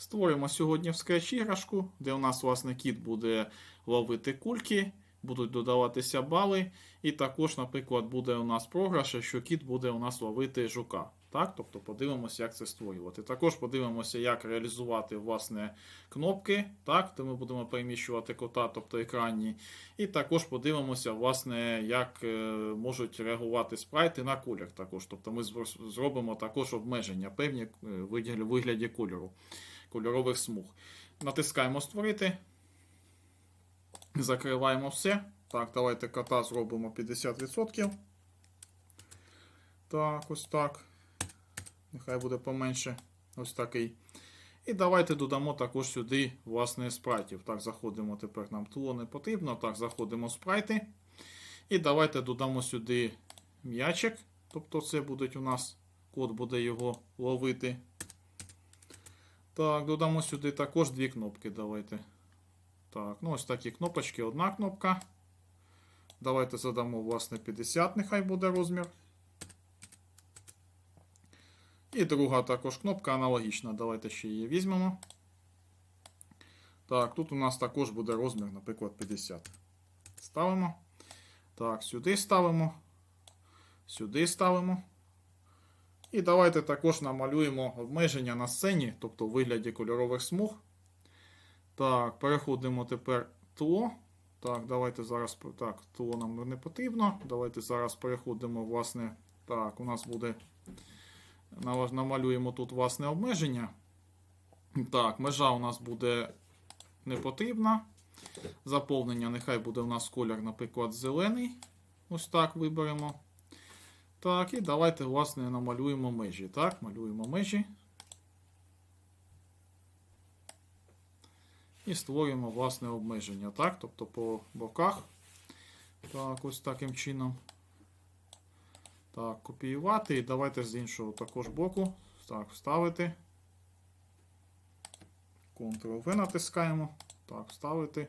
Створимо сьогодні в Scratch іграшку, де у нас, власне, кіт буде ловити кульки, будуть додаватися бали. І також, наприклад, буде у нас програш, що кіт буде у нас ловити жука. Так? Тобто подивимося, як це створювати. Також подивимося, як реалізувати власне, кнопки, так? де ми будемо переміщувати кота, тобто екранні. І також подивимося, власне, як е, можуть реагувати спрайти на колір. Також. Тобто ми зробимо також обмеження певні е, в вигляді кольору, кольорових смуг. Натискаємо створити. Закриваємо все. Так, давайте кота зробимо 50%. Так, ось так. Нехай буде поменше. Ось такий. І давайте додамо також сюди, власне, спрайтів. Так, заходимо тепер нам тло не потрібно. Так, заходимо в спрайти. І давайте додамо сюди м'ячик. Тобто це буде у нас код буде його ловити. Так, додамо сюди також дві кнопки. Давайте. Так, ну ось такі кнопочки. Одна кнопка. Давайте задамо, власне, 50, нехай буде розмір. І друга також кнопка аналогічна. Давайте ще її візьмемо. Так, тут у нас також буде розмір, наприклад, 50. Ставимо. Так, сюди ставимо. Сюди ставимо. І давайте також намалюємо обмеження на сцені, тобто в вигляді кольорових смуг. Так, переходимо тепер тло. Так, давайте зараз. Так, тло нам не потрібно. Давайте зараз переходимо, власне. Так, у нас буде. Намалюємо тут власне обмеження. Так, межа у нас буде не потрібна. Заповнення нехай буде у нас колір, наприклад, зелений. Ось так виберемо. Так, і давайте, власне, намалюємо межі. Так, малюємо межі. І створюємо власне обмеження. Так, тобто по боках. Так, ось таким чином. Так, копіювати. І давайте з іншого також боку. Так, вставити. Ctrl-V натискаємо. Так, вставити.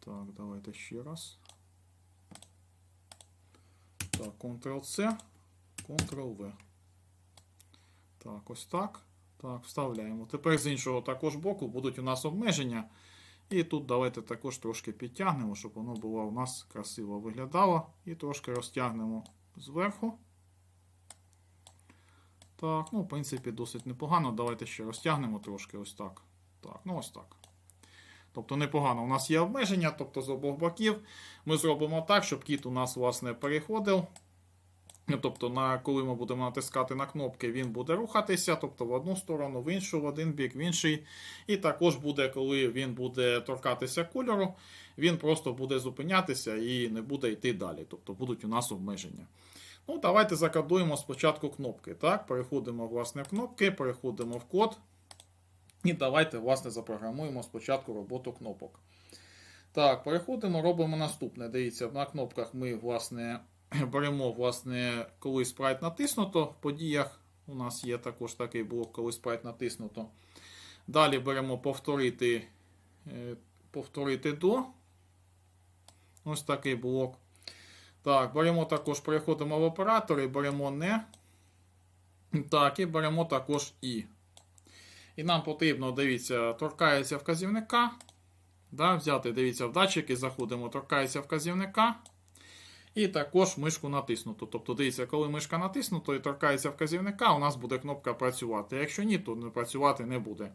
Так, давайте ще раз. Так, Ctrl-C, Ctrl-V. Так, ось так. Так, вставляємо. Тепер з іншого також боку будуть у нас обмеження. І тут давайте також трошки підтягнемо, щоб воно було у нас красиво виглядало. І трошки розтягнемо зверху. Так, ну, в принципі, досить непогано. Давайте ще розтягнемо трошки ось так. Так, ну ось так. Тобто непогано. У нас є обмеження, тобто з обох боків. Ми зробимо так, щоб кіт у нас, власне, переходив. Ну, Тобто, на, коли ми будемо натискати на кнопки, він буде рухатися, тобто в одну сторону, в іншу, в один бік, в інший. І також буде, коли він буде торкатися кольору, він просто буде зупинятися і не буде йти далі. Тобто будуть у нас обмеження. Ну, давайте закодуємо спочатку кнопки. Так, переходимо власне в кнопки, переходимо в код. І давайте, власне, запрограмуємо спочатку роботу кнопок. Так, переходимо, робимо наступне. Дивіться, на кнопках ми, власне, беремо, власне, коли спрайт натиснуто. В подіях у нас є також такий блок, коли спрайт натиснуто. Далі беремо повторити, е, повторити до. Ось такий блок. Так, беремо також, переходимо в оператор і беремо не. Так, і беремо також і. І нам потрібно, дивіться, торкається вказівника. Да, взяти, дивіться, в датчики заходимо, торкається вказівника. І також мишку натиснуто. Тобто, дивіться, коли мишка натиснута і торкається вказівника, у нас буде кнопка працювати. Якщо ні, то працювати не буде.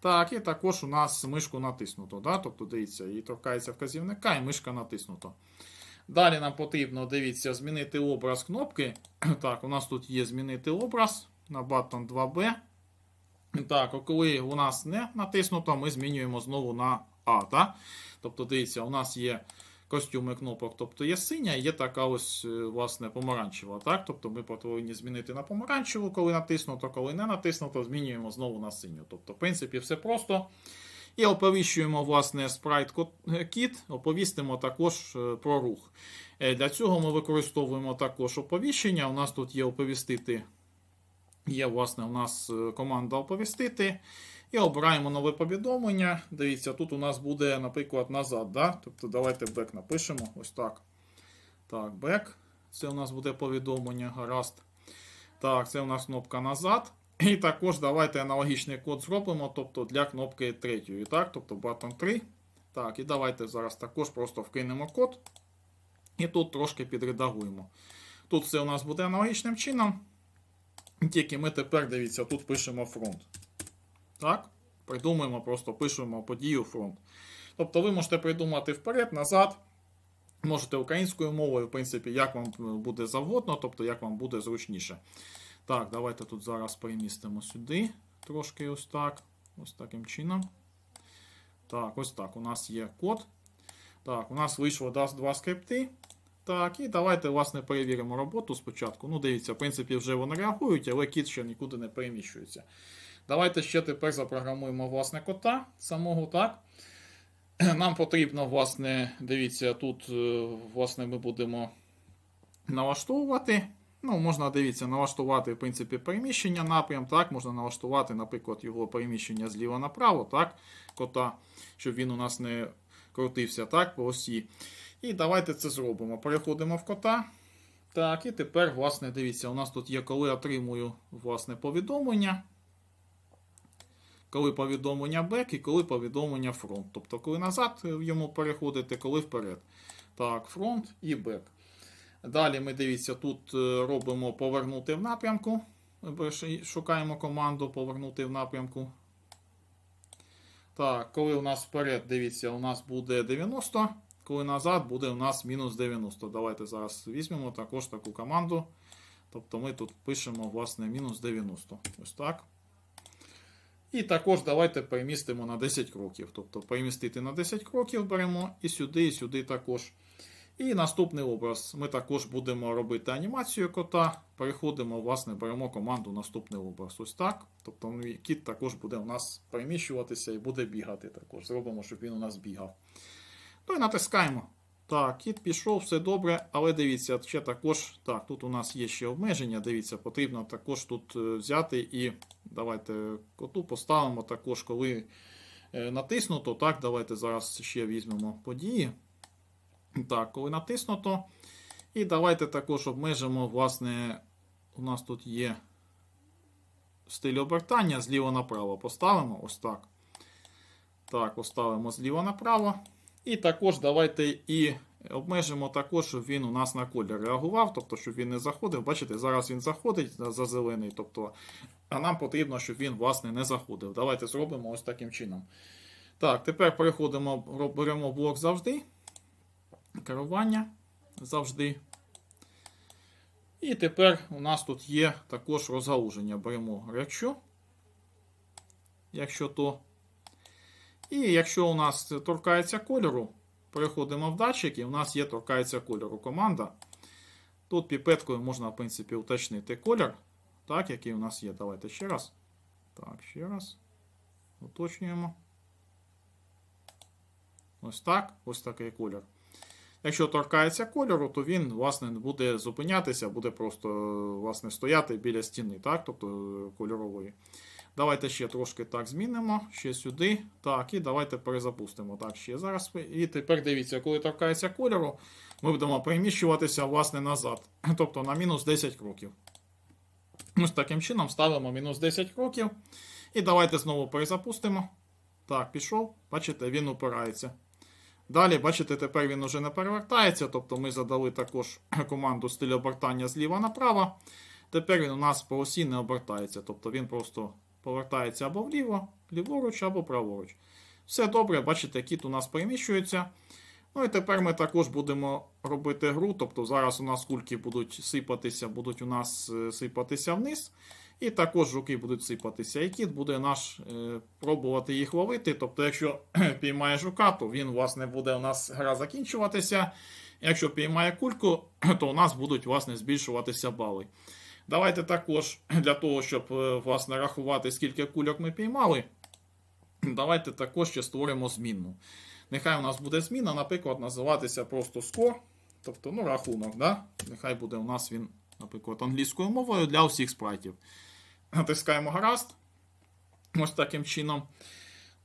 Так, і також у нас мишку натиснуто. Да? Тобто, дивіться, і торкається вказівника, і мишка натиснуто. Далі нам потрібно, дивіться, змінити образ кнопки. Так, у нас тут є змінити образ на button 2B. Так, коли у нас не натиснуто, ми змінюємо знову на А. Так? Тобто, дивіться, у нас є костюми кнопок, тобто є синя, є така ось, е, власне, помаранчева. Так? Тобто ми повинні змінити на помаранчеву, коли натиснуто, коли не натиснуто, змінюємо знову на синю. Тобто, в принципі, все просто. І оповіщуємо, власне, спрайт кіт, оповістимо також е, про рух. Е, Для цього ми використовуємо також оповіщення. У нас тут є оповістити. Є, власне, у нас е, команда оповістити. І обираємо нове повідомлення. Дивіться, тут у нас буде, наприклад, назад. Да? Тобто давайте бек напишемо. Ось так. Так, бек. Це у нас буде повідомлення. Гаразд. Так, це у нас кнопка назад. І також давайте аналогічний код зробимо, тобто для кнопки третьої. Так, тобто button 3. Так, і давайте зараз також просто вкинемо код. І тут трошки підредагуємо. Тут все у нас буде аналогічним чином. Тільки ми тепер, дивіться, тут пишемо фронт. Так? Придумуємо, просто пишемо подію фронт. Тобто ви можете придумати вперед, назад. Можете українською мовою, в принципі, як вам буде завгодно, тобто як вам буде зручніше. Так, давайте тут зараз перемістимо сюди. Трошки ось так. Ось таким чином. Так, ось так. У нас є код. Так, у нас вийшло два скрипти. Так, і давайте, власне, перевіримо роботу спочатку. Ну, дивіться, в принципі, вже вони реагують, але кіт ще нікуди не переміщується. Давайте ще тепер запрограмуємо власне кота самого так. Нам потрібно, власне, дивіться, тут, е, власне, ми будемо налаштовувати. Ну, можна, дивіться, налаштувати, в принципі, переміщення напрям, так, можна налаштувати, наприклад, його переміщення зліва направо, так, кота, щоб він у нас не крутився так, по осі. І давайте це зробимо. Переходимо в кота. Так, і тепер, власне, дивіться, у нас тут є, коли отримую власне, повідомлення. Коли повідомлення back і коли повідомлення front. Тобто, коли назад йому переходити, коли вперед. Так, front і back. Далі ми дивіться, тут е, робимо повернути в напрямку. Шукаємо команду повернути в напрямку. Так, коли у нас вперед, дивіться, у нас буде 90. Коли назад буде у нас мінус 90. Давайте зараз візьмемо також таку команду. Тобто ми тут пишемо, власне, мінус 90. Ось так. І також давайте перемістимо на 10 кроків. Тобто перемістити на 10 кроків беремо і сюди, і сюди також. І наступний образ. Ми також будемо робити анімацію кота. Переходимо, власне, беремо команду наступний образ. Ось так. Тобто ну, кіт також буде у нас переміщуватися і буде бігати також. Зробимо, щоб він у нас бігав. Ну і натискаємо. Так, кіт пішов, все добре, але дивіться, ще також. Так, тут у нас є ще обмеження. Дивіться, потрібно також тут е, взяти і давайте коту поставимо також, коли е, натиснуто. Так, давайте зараз ще візьмемо події. Так, коли натиснуто. І давайте також обмежимо, власне, у нас тут є стиль обертання зліва направо. Поставимо ось так. Так, поставимо зліва направо. І також давайте і обмежимо також, щоб він у нас на колір реагував, тобто, щоб він не заходив. Бачите, зараз він заходить за зелений, тобто, а нам потрібно, щоб він, власне, не заходив. Давайте зробимо ось таким чином. Так, тепер переходимо, беремо блок завжди. Керування завжди. І тепер у нас тут є також розгалуження. Беремо якщо, якщо то. І якщо у нас торкається кольору, переходимо в датчик, і у нас є торкається кольору команда. Тут піпеткою можна, в принципі, уточнити колір, так, який у нас є. Давайте ще раз. Так, ще раз. Уточнюємо. Ось так. Ось такий колір. Якщо торкається кольору, то він, власне, буде зупинятися, буде просто власне, стояти біля стіни, так, тобто кольорової. Давайте ще трошки так змінимо, ще сюди. Так, і давайте перезапустимо. Так, ще зараз. І тепер дивіться, коли торкається кольору, ми будемо переміщуватися власне назад. Тобто на мінус 10 кроків. Ось таким чином ставимо мінус 10 кроків. І давайте знову перезапустимо. Так, пішов. Бачите, він упирається. Далі, бачите, тепер він уже не перевертається. Тобто ми задали також команду стиль обертання зліва направо. Тепер він у нас по осі не обертається. Тобто він просто повертається або вліво, ліворуч, або праворуч. Все добре, бачите, кіт у нас переміщується. Ну і тепер ми також будемо робити гру. Тобто зараз у нас кульки будуть сипатися, будуть у нас сипатися вниз. І також жуки будуть сипатися. І кіт буде наш е, пробувати їх ловити. Тобто, якщо піймає жука, то він, власне, буде у нас гра закінчуватися. Якщо піймає кульку, то у нас будуть власне, збільшуватися бали. Давайте також для того, щоб власне, рахувати, скільки кульок ми піймали, давайте також ще створимо змінну. Нехай у нас буде зміна, наприклад, називатися просто score, тобто ну, рахунок. Да? Нехай буде у нас він, наприклад, англійською мовою для усіх спрайтів. Натискаємо гаразд. Ось таким чином.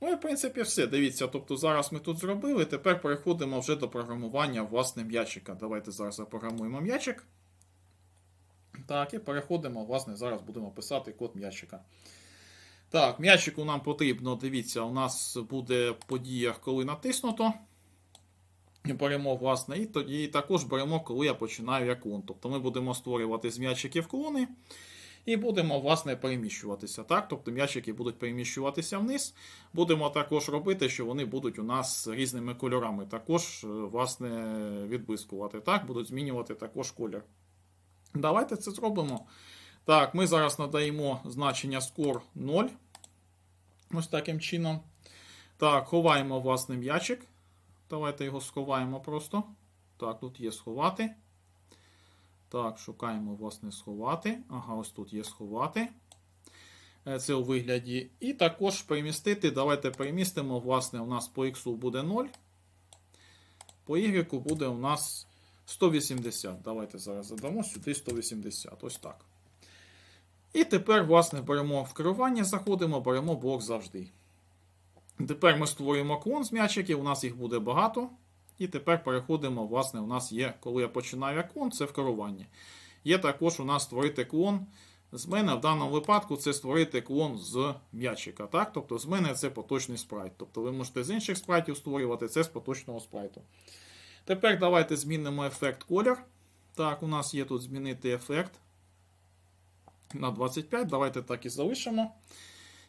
Ну і в принципі все. Дивіться, тобто зараз ми тут зробили. Тепер переходимо вже до програмування власне м'ячика. Давайте зараз запрограмуємо м'ячик. Так, і переходимо, власне, зараз будемо писати код м'ячика. Так, м'ячику нам потрібно, дивіться, у нас буде в подіях, коли натиснуто. Беремо, власне, і тоді також беремо, коли я починаю як клон. Тобто ми будемо створювати з м'ячиків клони і будемо, власне, переміщуватися. Так? Тобто м'ячики будуть переміщуватися вниз. Будемо також робити, що вони будуть у нас різними кольорами також, е, власне, відблискувати. Так? Будуть змінювати також колір. Давайте це зробимо. Так, ми зараз надаємо значення score 0. Ось таким чином. Так, ховаємо власне м'ячик. Давайте його сховаємо просто. Так, тут є сховати. Так, шукаємо, власне, сховати. Ага, ось тут є сховати. Е, Це у вигляді. І також перемістити. Давайте перемістимо. Власне, у нас по X буде 0. По Y буде у нас 180. Давайте зараз задамо сюди 180. Ось так. І тепер, власне, беремо в керування, заходимо, беремо блок завжди. Тепер ми створюємо клон з м'ячиків, у нас їх буде багато. І тепер переходимо, власне, у нас є, коли я починаю клон, це в керуванні. Є також у нас створити клон. З мене в даному випадку це створити клон з м'ячика. Так? Тобто з мене це поточний спрайт. Тобто ви можете з інших спрайтів створювати це з поточного спрайту. Тепер давайте змінимо ефект колір. Так, у нас є тут змінити ефект на 25. Давайте так і залишимо.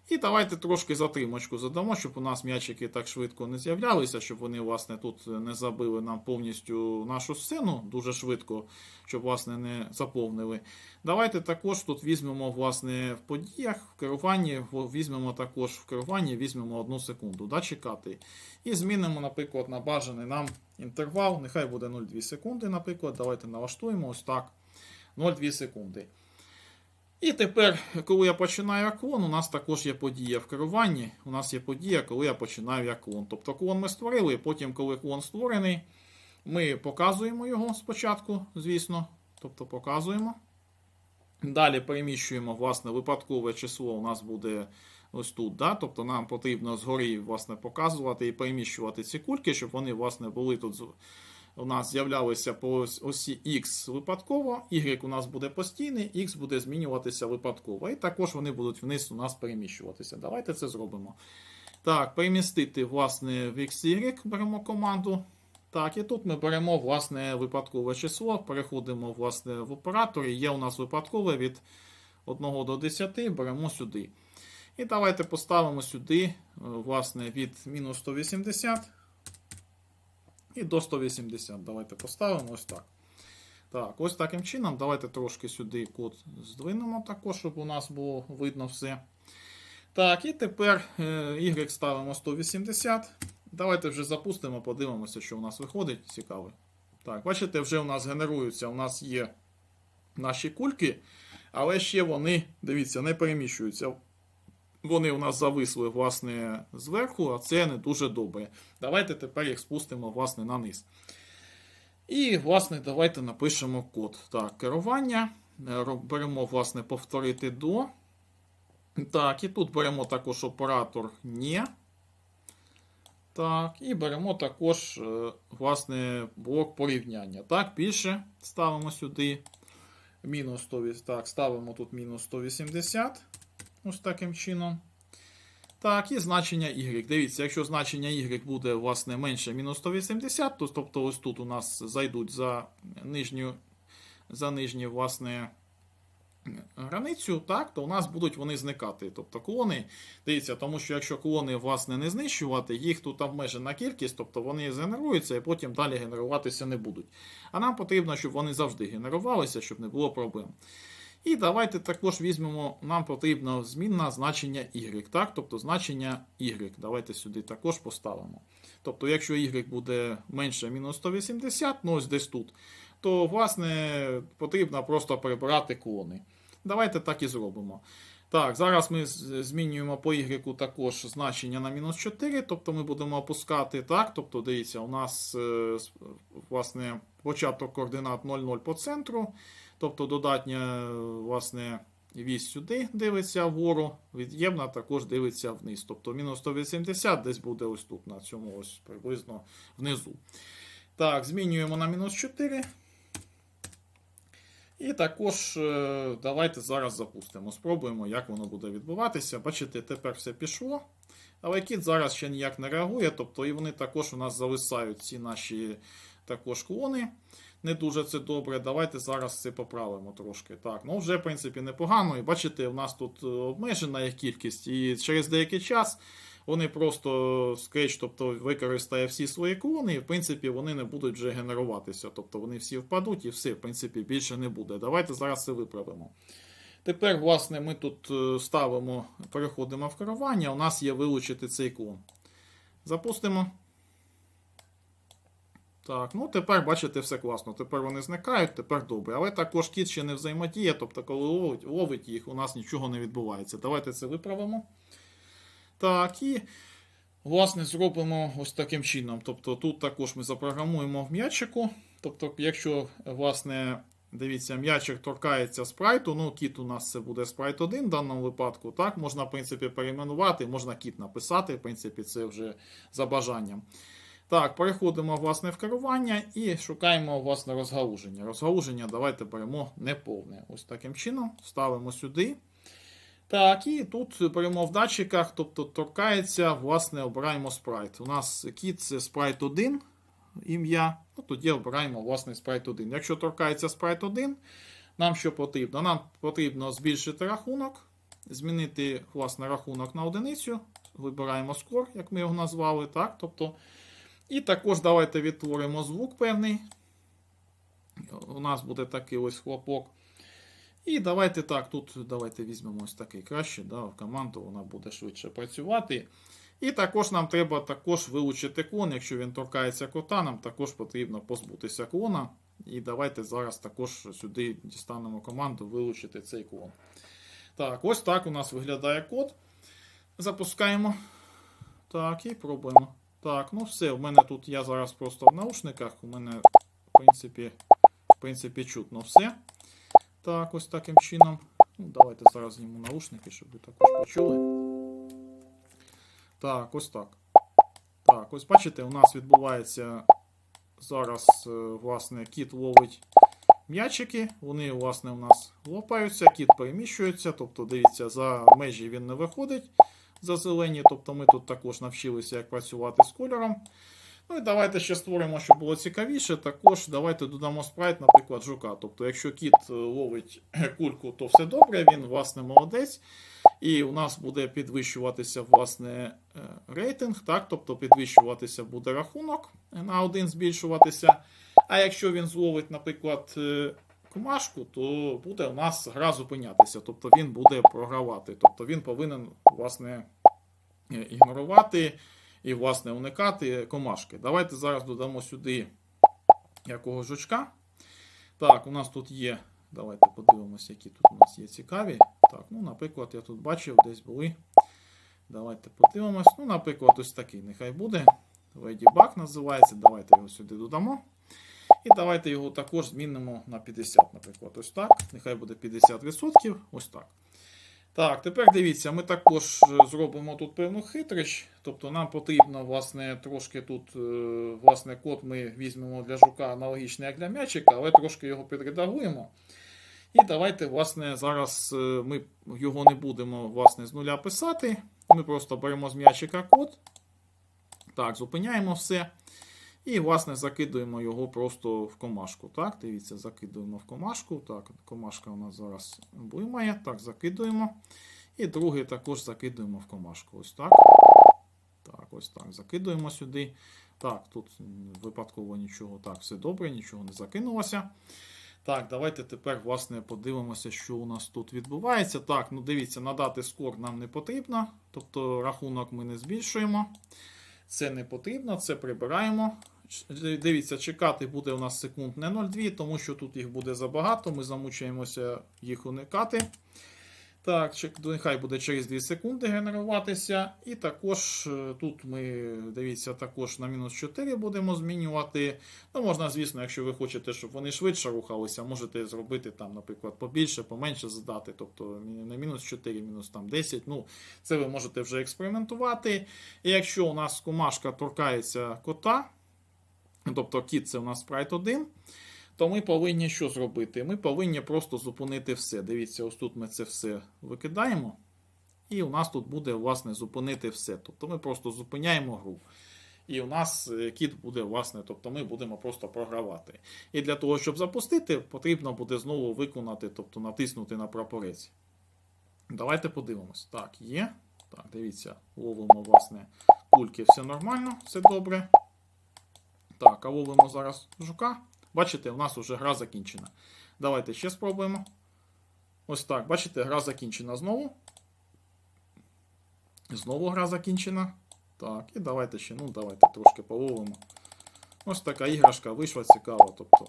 І давайте трошки затримочку задамо, щоб у нас м'ячики так швидко не з'являлися, щоб вони, власне, тут не забили нам повністю нашу сцену дуже швидко, щоб, власне, не заповнили. Давайте також тут візьмемо, власне, в подіях, в керуванні, візьмемо також в керуванні, візьмемо одну секунду, да, чекати. І змінимо, наприклад, на бажаний нам інтервал. Нехай буде 0,2 секунди, наприклад. Давайте налаштуємо ось так. 0,2 секунди. І тепер, коли я починаю як клон, у нас також є подія в керуванні. У нас є подія, коли я починаю як клон. Тобто клон ми створили, потім, коли клон створений, ми показуємо його спочатку, звісно. Тобто показуємо. Далі переміщуємо власне, випадкове число у нас буде ось тут. Да? Тобто нам потрібно згорі власне, показувати і переміщувати ці кульки, щоб вони власне, були тут у нас з'являлися по осі X випадково, Y у нас буде постійний, X буде змінюватися випадково. І також вони будуть вниз у нас переміщуватися. Давайте це зробимо. Так, перемістити власне в XY беремо команду. Так, і тут ми беремо власне випадкове число, переходимо власне в операторі. Є у нас випадкове від 1 до 10, беремо сюди. І давайте поставимо сюди, власне, від мінус 180 і до 180. Давайте поставимо ось так. Так, ось таким чином. Давайте трошки сюди код здвинемо також, щоб у нас було видно все. Так, і тепер е, Y ставимо 180. Давайте вже запустимо, подивимося, що у нас виходить. Цікаво. Так, бачите, вже у нас генеруються, у нас є наші кульки, але ще вони, дивіться, не переміщуються. Вони у нас зависли, власне, зверху, а це не дуже добре. Давайте тепер їх спустимо, власне, на низ. І, власне, давайте напишемо код. Так, керування. Беремо, власне, повторити до. Так, і тут беремо також оператор «не». Так, і беремо також, власне, блок порівняння. Так, більше ставимо сюди. Мінус 100, так, ставимо тут мінус 180. Ось таким чином. Так, і значення y. Дивіться, якщо значення y буде власне, менше мінус 180, то тобто ось тут у нас зайдуть за нижню, за нижню власне, границю, так, то у нас будуть вони зникати. Тобто клони, дивіться, тому що якщо клони власне, не знищувати, їх тут обмежена кількість, тобто вони згенеруються і потім далі генеруватися не будуть. А нам потрібно, щоб вони завжди генерувалися, щоб не було проблем. І давайте також візьмемо, нам потрібно змінна значення y. так? Тобто значення y. Давайте сюди також поставимо. Тобто, якщо y буде менше мінус 180, ну ось десь тут, то, власне, потрібно просто прибирати клони. Давайте так і зробимо. Так, зараз ми змінюємо по y також значення на мінус 4, тобто ми будемо опускати так. Тобто, дивіться, у нас власне, початок координат 0,0 по центру. Тобто додатня власне, вісь сюди дивиться вгору, від'ємна також дивиться вниз. Тобто мінус 180 десь буде ось тут, на цьому ось приблизно внизу. Так, змінюємо на мінус 4. І також е, давайте зараз запустимо. Спробуємо, як воно буде відбуватися. Бачите, тепер все пішло. Але кіт зараз ще ніяк не реагує, тобто і вони також у нас зависають, ці наші також клони. Не дуже це добре. Давайте зараз це поправимо трошки. Так, ну вже в принципі непогано. І бачите, у нас тут е, обмежена їх кількість, і через деякий час вони просто Scratch, тобто використає всі свої клони, і в принципі вони не будуть вже генеруватися. Тобто вони всі впадуть і все, в принципі, більше не буде. Давайте зараз це виправимо. Тепер, власне, ми тут е, ставимо, переходимо в керування. У нас є вилучити цей клон. Запустимо. Так, ну тепер, бачите, все класно. Тепер вони зникають, тепер добре. Але також кіт ще не взаємодіє, тобто, коли ловить, ловить їх, у нас нічого не відбувається. Давайте це виправимо. Так, і, власне, зробимо ось таким чином. Тобто, тут також ми запрограмуємо в м'ячику. Тобто, якщо, власне, дивіться, м'ячик торкається спрайту, ну, кіт у нас це буде спрайт 1 в даному випадку. Так, можна, в принципі, перейменувати, можна кіт написати, в принципі, це вже за бажанням. Так, переходимо власне в керування і шукаємо власне розгалуження. Розгалуження давайте беремо неповне. Ось таким чином ставимо сюди. Так, і тут беремо в датчиках, тобто торкається, власне, обираємо спрайт. У нас кіт це спрайт 1 ім'я. Ну, тоді обираємо власне спрайт 1. Якщо торкається спрайт 1, нам що потрібно? Нам потрібно збільшити рахунок, змінити власне рахунок на одиницю. Вибираємо скор, як ми його назвали. так, тобто і також давайте відтворимо звук певний. У нас буде такий ось хлопок. І давайте так, тут давайте візьмемо ось такий краще, да, в команду вона буде швидше працювати. І також нам треба також вилучити клон. Якщо він торкається кота, нам також потрібно позбутися клона. І давайте зараз також сюди дістанемо команду вилучити цей клон. Так, ось так у нас виглядає код. Запускаємо. Так, і пробуємо. Так, ну все, у мене тут я зараз просто в наушниках. У мене, в принципі, в принципі, чутно все. Так, ось таким чином. Ну, Давайте зараз зніму наушники, щоб ви також почули. Так, ось так. Так, ось бачите, у нас відбувається зараз, е, власне, кіт ловить м'ячики. Вони, власне, у нас лопаються, кіт переміщується, тобто, дивіться, за межі він не виходить за зелені. Тобто ми тут також навчилися, як працювати з кольором. Ну і давайте ще створимо, щоб було цікавіше. Також давайте додамо спрайт, наприклад, жука. Тобто, якщо кіт е, ловить кульку, то все добре, він, власне, молодець. І у нас буде підвищуватися власне е, рейтинг, так? тобто підвищуватися буде рахунок на один збільшуватися. А якщо він зловить, наприклад, е, комашку, то буде у нас гра зупинятися, тобто він буде програвати. Тобто він повинен власне е, ігнорувати і власне уникати комашки. Давайте зараз додамо сюди якого жучка. Так, у нас тут є. Давайте подивимося, які тут у нас є цікаві. Так, ну, наприклад, я тут бачив, десь були. Давайте подивимось. Ну, наприклад, ось такий нехай буде. Ladybug називається. Давайте його сюди додамо. І давайте його також змінимо на 50, наприклад. Ось так. Нехай буде 50%. Ось так. Так, тепер дивіться, ми також е, зробимо тут певну хитрість. Тобто нам потрібно, власне, трошки тут, е, власне, код ми візьмемо для жука аналогічний як для м'ячика, але трошки його підредагуємо. І давайте, власне, зараз е, ми його не будемо власне, з нуля писати. Ми просто беремо з м'ячика код. Так, зупиняємо все. І, власне, закидуємо його просто в комашку. Так, дивіться, закидуємо в комашку. Так, комашка у нас зараз блимає. Так, закидуємо. І другий також закидуємо в комашку. Ось так. Так, ось так. Закидуємо сюди. Так, тут випадково нічого. Так, все добре, нічого не закинулося. Так, давайте тепер, власне, подивимося, що у нас тут відбувається. Так, ну дивіться, надати скор нам не потрібно. Тобто рахунок ми не збільшуємо. Це не потрібно, це прибираємо. Дивіться, чекати буде у нас секунд не 0,2, тому що тут їх буде забагато, ми замучаємося їх уникати. Так, нехай буде через 2 секунди генеруватися. І також е, тут ми, дивіться, також на мінус 4 будемо змінювати. Ну, можна, звісно, якщо ви хочете, щоб вони швидше рухалися, можете зробити там, наприклад, побільше, поменше задати. Тобто не мінус 4, мінус там 10. Ну, це ви можете вже експериментувати. І якщо у нас комашка торкається кота, тобто кіт це у нас спрайт 1. то ми повинні що зробити? Ми повинні просто зупинити все. Дивіться, ось тут ми це все викидаємо. І у нас тут буде, власне, зупинити все. Тобто ми просто зупиняємо гру. І у нас е, кіт буде, власне, тобто ми будемо просто програвати. І для того, щоб запустити, потрібно буде знову виконати, тобто натиснути на прапорець. Давайте подивимось. Так, є. Так, дивіться, ловимо, власне, кульки, все нормально, все добре. Так, а ловимо зараз жука. Бачите, у нас вже гра закінчена. Давайте ще спробуємо. Ось так, бачите, гра закінчена знову. Знову гра закінчена. Так, і давайте ще, ну давайте трошки половимо. Ось така іграшка вийшла цікава. Тобто,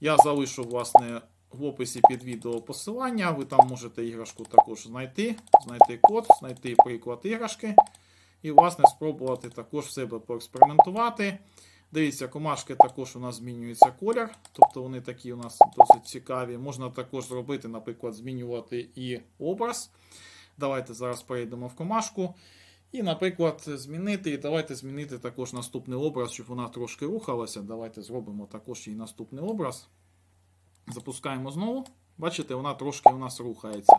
я залишу, власне, в описі під відео посилання. Ви там можете іграшку також знайти, знайти код, знайти приклад іграшки. І, власне, спробувати також в себе поекспериментувати. Дивіться, комашки також у нас змінюється колір, тобто вони такі у нас досить цікаві. Можна також зробити, наприклад, змінювати і образ. Давайте зараз перейдемо в комашку. І, наприклад, змінити. І давайте змінити також наступний образ, щоб вона трошки рухалася. Давайте зробимо також її наступний образ. Запускаємо знову. Бачите, вона трошки у нас рухається.